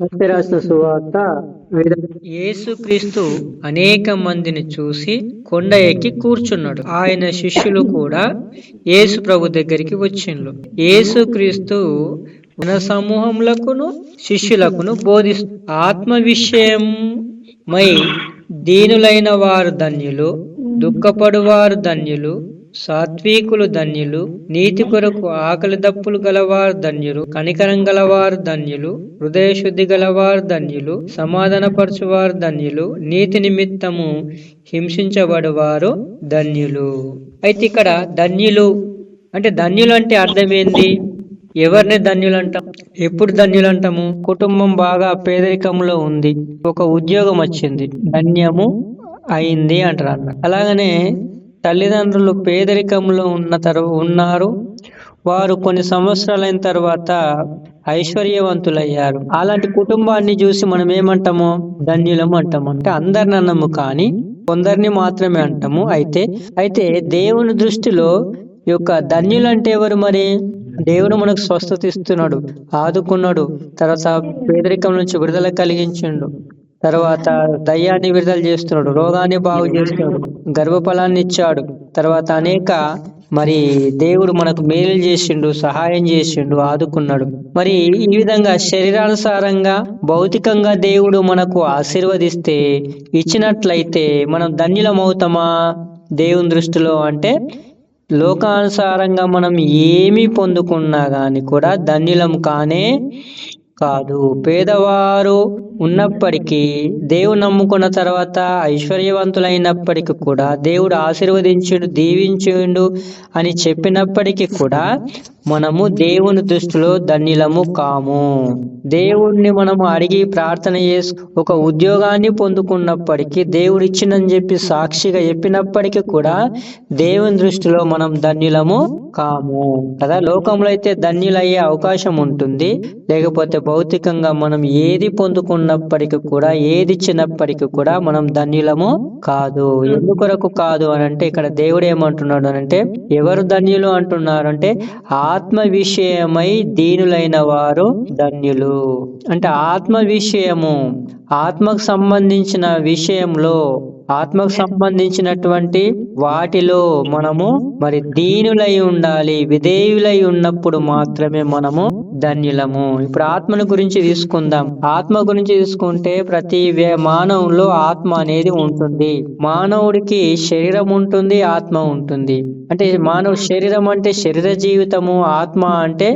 రాసిన సువార్త యేసుక్రీస్తు అనేక మందిని చూసి కొండ ఎక్కి కూర్చున్నాడు. ఆయన శిష్యులు కూడా యేసు ప్రభు దగ్గరికి వచ్చిండ్రు. యేసుక్రీస్తు మన సమూహములకును శిష్యులకును బోధిస్తూ ఆత్మ విషయమై దీనులైన వారు ధన్యులు దుఃఖపడువారు ధన్యులు సాత్వికులు ధన్యులు నీతి కొరకు ఆకలి దప్పులు గలవారు ధన్యులు కనికరం గలవారు ధన్యులు హృదయ శుద్ధి గలవారు ధన్యులు సమాధానపరచువారు ధన్యులు నీతి నిమిత్తము హింసించబడువారు ధన్యులు. అయితే ఇక్కడ ధన్యులు అంటే ధన్యులు అంటే అర్థం ఏంది ఎవరిని ధన్యులు అంటాం ఎప్పుడు ధన్యులు అంటాము కుటుంబం బాగా పేదరికంలో ఉంది ఒక ఉద్యోగం వచ్చింది ధన్యము అయింది అంటారు అన్న. అలాగనే తల్లిదండ్రులు పేదరికంలో ఉన్న తర్వా ఉన్నారు. వారు కొన్ని సంవత్సరాలైన తర్వాత ఐశ్వర్యవంతులయ్యారు. అలాంటి కుటుంబాన్ని చూసి మనం ఏమంటాము? ధన్యులం అంటాము. అంటే అందరిని అన్నము కానీ కొందరిని మాత్రమే అంటాము. అయితే అయితే దేవుని దృష్టిలో ఈ యొక్క ధన్యులంటే ఎవరు మరి? దేవుడు మనకు స్వస్థత ఇస్తున్నాడు ఆదుకున్నాడు తర్వాత పేదరికం నుంచి విడుదల కలిగించిండు. తర్వాత దయ్యాన్ని విడుదల చేస్తున్నాడు రోగాన్ని బాగు చేస్తున్నాడు గర్భఫలాన్ని ఇచ్చాడు. తర్వాత అనేక మరి దేవుడు మనకు మేలు చేసిండు సహాయం చేసిండు ఆదుకున్నాడు. మరి ఈ విధంగా శరీరానుసారంగా భౌతికంగా దేవుడు మనకు ఆశీర్వదిస్తే ఇచ్చినట్లయితే మనం ధన్యులం అవుతామా దేవుని దృష్టిలో అంటే లోకానుసారంగా మనం ఏమి పొందుకున్నా గాని కూడా ధన్యులం కానే కాదు. పేదవారు ఉన్నప్పటికీ దేవుడు నమ్ముకున్న తర్వాత ఐశ్వర్యవంతులైనప్పటికీ కూడా దేవుడు ఆశీర్వదించుడు దీవించుడు అని చెప్పినప్పటికీ కూడా మనము దేవుని దృష్టిలో ధన్యులము కాము. దేవుణ్ణి మనము అడిగి ప్రార్థన చేసి ఒక ఉద్యోగాన్ని పొందుకున్నప్పటికీ దేవుడు ఇచ్చిందని చెప్పి సాక్షిగా చెప్పినప్పటికీ కూడా దేవుని దృష్టిలో మనం ధన్యులము కాము. కదా లోకంలో అయితే ధన్యులయ్యే అవకాశం ఉంటుంది. లేకపోతే భౌతికంగా మనం ఏది పొందుకున్నప్పటికీ కూడా ఏది ఇచ్చినప్పటికీ కూడా మనం ధన్యులము కాదు. ఎందుకొరకు కాదు అని అంటే ఇక్కడ దేవుడు ఏమంటున్నాడు అని అంటే ఎవరు ధన్యులు అంటున్నారు అంటే ఆత్మ విషయమై దీనులైన వారు ధన్యులు. అంటే ఆత్మ విషయము ఆత్మకు సంబంధించిన విషయంలో ఆత్మకు సంబంధించినటువంటి వాటిలో మనము మరి దీనులై ఉండాలి విధేయులై ఉన్నప్పుడు మాత్రమే మనము ధన్యులము. ఇప్పుడు ఆత్మను గురించి తీసుకుందాం. ఆత్మ గురించి తీసుకుంటే ప్రతి మానవులో ఆత్మ అనేది ఉంటుంది. మానవుడికి శరీరం ఉంటుంది ఆత్మ ఉంటుంది. అంటే మానవ శరీరం అంటే శరీర జీవితము ఆత్మ అంటే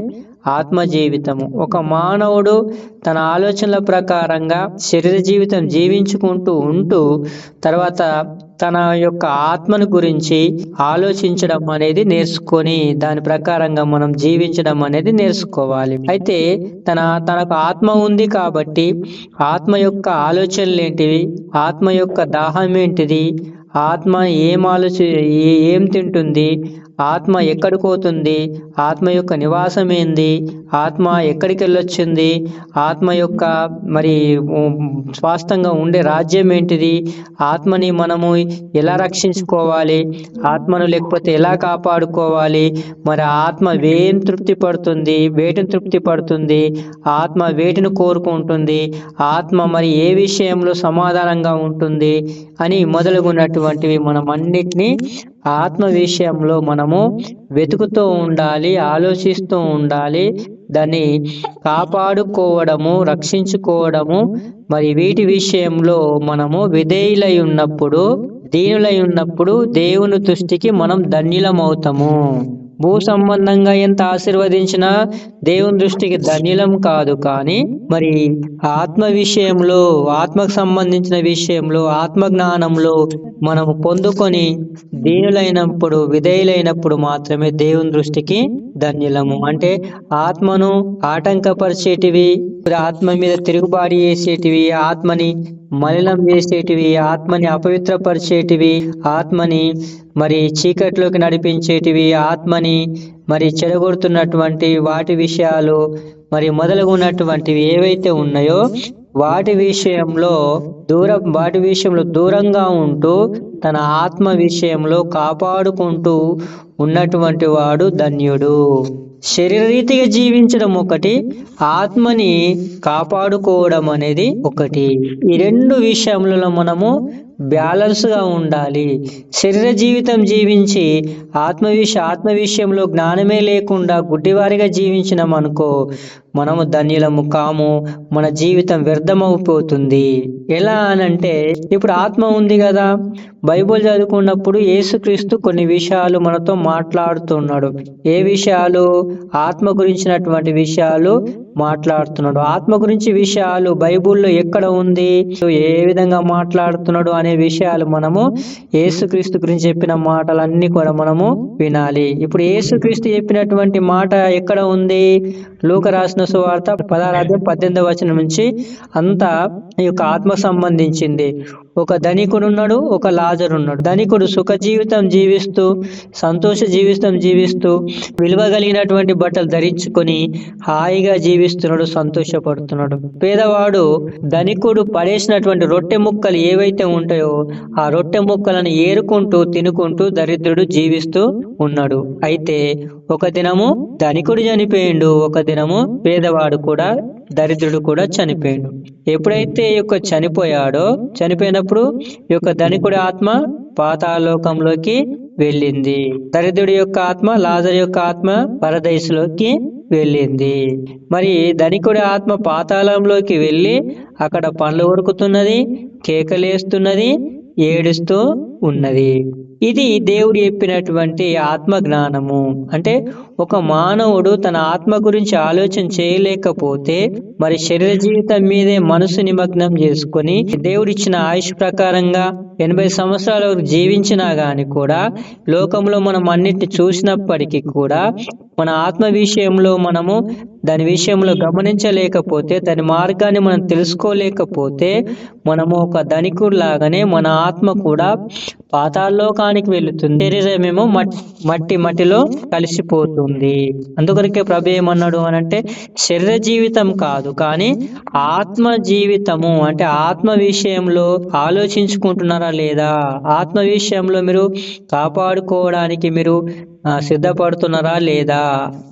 ఆత్మ జీవితము ఒక మానవుడు తన ఆలోచనల ప్రకారంగా శరీర జీవితం జీవించుకుంటూ ఉంటూ తర్వాత తన యొక్క ఆత్మను గురించి ఆలోచించడం అనేది నేర్చుకొని దాని ప్రకారంగా మనం జీవించడం అనేది నేర్చుకోవాలి. అయితే తన తనకు ఆత్మ ఉంది కాబట్టి ఆత్మ యొక్క ఆలోచనలు ఏంటివి? ఆత్మ యొక్క దాహం ఏంటిది? ఆత్మ ఏం ఆలోచి ఏం తింటుంది? ఆత్మ ఎక్కడికోతుంది ఆత్మ యొక్క నివాసం ఏంది? ఆత్మ ఎక్కడికి వెళ్ళొచ్చింది? ఆత్మ యొక్క మరి స్వాస్థంగా ఉండే రాజ్యం ఏంటిది? ఆత్మని మనము ఎలా రక్షించుకోవాలి? ఆత్మను లేకపోతే ఎలా కాపాడుకోవాలి? మరి ఆత్మ వేం తృప్తి పడుతుంది? వేటిని తృప్తి పడుతుంది? ఆత్మ వేటిని కోరుకుంటుంది? ఆత్మ మరి ఏ విషయంలో సమాధానంగా ఉంటుంది? అని మొదలుగున్నటువంటివి మనం అన్నిటినీ ఆత్మ విషయంలో మనము వెతుకుతూ ఉండాలి ఆలోచిస్తూ ఉండాలి దాన్ని కాపాడుకోవడము రక్షించుకోవడము. మరి వీటి విషయంలో మనము విధేయులై ఉన్నప్పుడు దీనులై ఉన్నప్పుడు దేవుని దృష్టికి మనం ధన్యులమవుతాము. భూ సంబంధంగా ఎంత ఆశీర్వదించినా దేవుని దృష్టికి ధన్యులం కాదు కానీ మరి ఆత్మ విషయంలో ఆత్మకు సంబంధించిన విషయంలో ఆత్మ జ్ఞానంలో మనం పొందుకొని దీనులైనప్పుడు విధేయులైనప్పుడు మాత్రమే దేవుని దృష్టికి ధన్యులము. అంటే ఆత్మను ఆటంకపరిచేటివి ఆత్మ మీద తిరుగుబాటు చేసేటివి ఆత్మని మలినం చేసేటివి ఆత్మని అపవిత్రపరిచేటివి ఆత్మని మరి చీకట్లోకి నడిపించేటివి ఆత్మని మరి చెడగొడుతున్నటువంటి వాటి విషయాలు మరి మొదలుగున్నటువంటివి ఏవైతే ఉన్నాయో వాటి విషయంలో దూరం వాటి విషయంలో దూరంగా ఉంటూ తన ఆత్మ విషయంలో కాపాడుకుంటూ ఉన్నటువంటి వాడు ధన్యుడు. శరీరరీతిగా జీవించడం ఒకటి ఆత్మని కాపాడుకోవడం అనేది ఒకటి. ఈ రెండు విషయంలో మనము బ్యాలెన్స్గా ఉండాలి. శరీర జీవితం జీవించి ఆత్మ విష ఆత్మ విషయంలో జ్ఞానమే లేకుండా గుడ్డివారిగా జీవించినాం అనుకో మనము ధన్యులము కాము మన జీవితం వ్యర్థమైపోతుంది ఎలా అనంటే ఇప్పుడు ఆత్మ ఉంది కదా బైబుల్ చదువుకున్నప్పుడు యేసుక్రీస్తు కొన్ని విషయాలు మనతో మాట్లాడుతున్నాడు. ఏ విషయాలు? ఆత్మ గురించినటువంటి విషయాలు మాట్లాడుతున్నాడు. ఆత్మ గురించి విషయాలు బైబుల్లో ఎక్కడ ఉంది? ఏ విధంగా మాట్లాడుతున్నాడు అనే విషయాలు మనము యేసుక్రీస్తు గురించి చెప్పిన మాటలన్నీ కూడా మనము వినాలి. ఇప్పుడు యేసుక్రీస్తు చెప్పినటువంటి మాట ఎక్కడ ఉంది? లోక రాసిన సువార్త పదహారు పద్దెనిమిది వచనం నుంచి అంతా ఈ యొక్క ఆత్మ సంబంధించింది. ఒక ధనికుడు ఉన్నాడు ఒక లాజర్ ఉన్నాడు ధనికుడు సుఖ జీవితం జీవిస్తూ సంతోష జీవితం జీవిస్తూ విలువ కలిగినటువంటి బట్టలు ధరించుకొని హాయిగా జీవిస్తున్నాడు సంతోషపడుతున్నాడు. పేదవాడు ధనికుడు పడేసినటువంటి రొట్టె ముక్కలు ఏవైతే ఉంటాయో ఆ రొట్టె ముక్కలను ఏరుకుంటూ తినుకుంటూ దరిద్రుడు జీవిస్తూ ఉన్నాడు. అయితే ఒక దినము ధనికుడు చనిపోయిండు ఒక దినము పేదవాడు కూడా దరిద్రుడు కూడా చనిపోయాడు. ఎప్పుడైతే ఈ యొక్క చనిపోయాడో చనిపోయినప్పుడు ఈ యొక్క ధనికుడి ఆత్మ పాతాలోకంలోకి వెళ్ళింది. దరిద్రుడి యొక్క ఆత్మ లాజర్ యొక్క ఆత్మ పరదైసులోకి వెళ్ళింది. మరి ధనికుడి ఆత్మ పాతాళంలోకి వెళ్ళి అక్కడ పండ్లు ఉరుకుతున్నది కేకలేస్తున్నది ఏడుస్తూ ఉన్నది. ఇది దేవుడు చెప్పినటువంటి ఆత్మ జ్ఞానము అంటే ఒక మానవుడు తన ఆత్మ గురించి ఆలోచన చేయలేకపోతే మరి శరీర జీవితం మీదే మనసు నిమగ్నం చేసుకొని దేవుడిచ్చిన ఆయుష్ ప్రకారంగా ఎనభై సంవత్సరాల వరకు జీవించినా గాని కూడా లోకంలో మనం అన్నిటిని చూసినప్పటికీ కూడా మన ఆత్మ విషయంలో మనము దాని విషయంలో గమనించలేకపోతే దాని మార్గాన్ని మనం తెలుసుకోలేకపోతే మనము ఒక ధనికుడు లాగానే మన ఆత్మ కూడా పాతాళలోకానికి వెళుతుంది. శరీరమేమో మట్టి మట్టిలో కలిసిపోతుంది. అందుకొరకే ప్రభు ఏమన్నాడు అని అంటే శరీర జీవితం కాదు కానీ ఆత్మ జీవితము అంటే ఆత్మ విషయంలో ఆలోచించుకుంటున్నారా లేదా? ఆత్మ విషయంలో మీరు కాపాడుకోవడానికి మీరు సిద్ధపడుతున్నారా లేదా?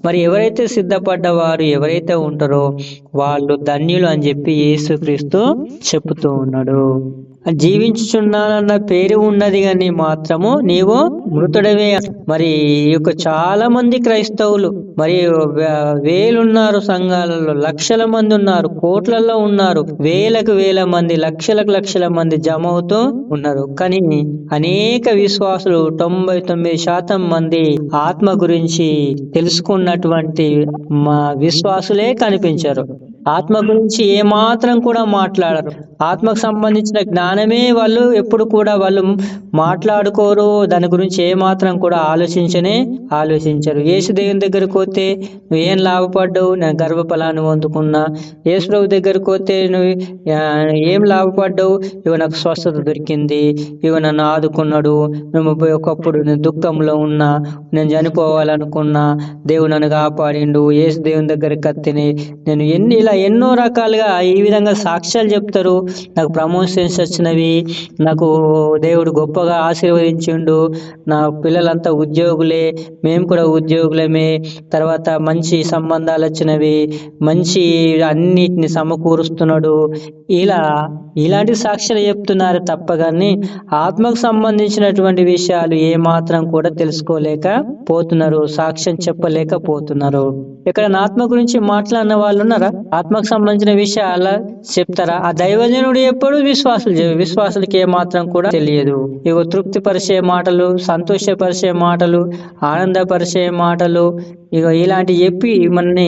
మరి ఎవరైతే సిద్ధపడ్డవారు ఎవరైతే ఉంటారో వాళ్ళు ధన్యులు అని చెప్పి యేసుక్రీస్తు చెప్తూ ఉన్నాడు. జీవించుచున్నానన్న పేరు ఉన్నది కానీ మాత్రము నీవు మృతుడవే. మరి యొక్క చాలా మంది క్రైస్తవులు మరి వేలున్నారు సంఘాలలో లక్షల మంది ఉన్నారు కోట్లలో ఉన్నారు వేలకు వేల మంది లక్షలకు లక్షల మంది జమ అవుతూ ఉన్నారు. కానీ అనేక విశ్వాసులు తొంభై తొమ్మిది శాతం మంది ఆత్మ గురించి తెలుసుకున్నటువంటి మా విశ్వాసులే కనిపించారు. ఆత్మ గురించి ఏమాత్రం కూడా మాట్లాడరు. ఆత్మకు సంబంధించిన జ్ఞానమే వాళ్ళు ఎప్పుడు కూడా వాళ్ళు మాట్లాడుకోరు. దాని గురించి ఏ మాత్రం కూడా ఆలోచించనే ఆలోచించరు. యేసు దేవుని దగ్గరకు పోతే నువ్వు ఏం లాభపడ్డావు? నేను గర్భఫలాన్ని పొందుకున్నా. యేసు ప్రభు దగ్గరకు పోతే నువ్వు ఏం లాభపడ్డావు? ఇవి నాకు స్వస్థత దొరికింది. ఇవి నన్ను ఆదుకున్నాడు. నువ్వు ఒకప్పుడు నేను దుఃఖంలో ఉన్నా నేను చనిపోవాలనుకున్నా దేవుడు నన్ను కాపాడిండు. యేసు దేవుని దగ్గర కత్తిని నేను ఎన్ని ఇలా ఎన్నో రకాలుగా ఈ విధంగా సాక్ష్యాలు చెప్తారు. నాకు ప్రమోషన్స్ వచ్చినవి నాకు దేవుడు గొప్పగా ఆశీర్వదించిండు నా పిల్లలంతా ఉద్యోగులే మేము కూడా ఉద్యోగులమే తర్వాత మంచి సంబంధాలు వచ్చినవి మంచి అన్నిటిని సమకూరుస్తున్నాడు. ఇలా ఇలాంటి సాక్ష్యాలు చెప్తున్నారు తప్ప కానీ ఆత్మకు సంబంధించినటువంటి విషయాలు ఏ మాత్రం కూడా తెలుసుకోలేక పోతున్నారు సాక్ష్యం చెప్పలేకపోతున్నారు. ఇక్కడ ఆత్మ గురించి మాట్లాడిన వాళ్ళు ఉన్నారా? ఆత్మకు సంబంధించిన విషయాల చెప్తారా? ఆ దైవజనుడు ఎప్పుడు విశ్వాసులు విశ్వాసులకి ఏ మాత్రం కూడా తెలియదు. ఇగో తృప్తిపరిచే మాటలు సంతోషపరిచే మాటలు ఆనందపరిచే మాటలు ఇక ఇలాంటి చెప్పి మనని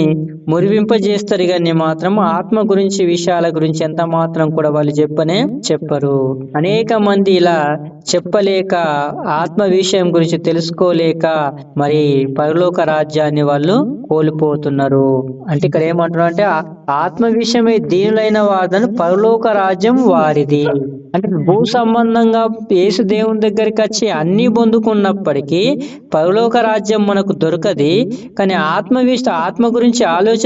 మురివింపజేస్తారు. కానీ మాత్రం ఆత్మ గురించి విషయాల గురించి ఎంత మాత్రం కూడా వాళ్ళు చెప్పనే చెప్పరు. అనేక మంది ఇలా చెప్పలేక ఆత్మ విషయం గురించి తెలుసుకోలేక మరి పరలోక రాజ్యాన్ని వాళ్ళు కోల్పోతున్నారు. అంటే ఇక్కడ ఏమంటున్నారు అంటే ఆత్మ విషయమై దీనులైన వారిని పరలోక రాజ్యం వారిది. అంటే భూ సంబంధంగా యేసు దేవుని దగ్గరికి వచ్చి అన్ని పొందుకున్నప్పటికీ పరలోక రాజ్యం మనకు దొరకది. కానీ ఆత్మ విష ఆత్మ గురించి ఆలోచన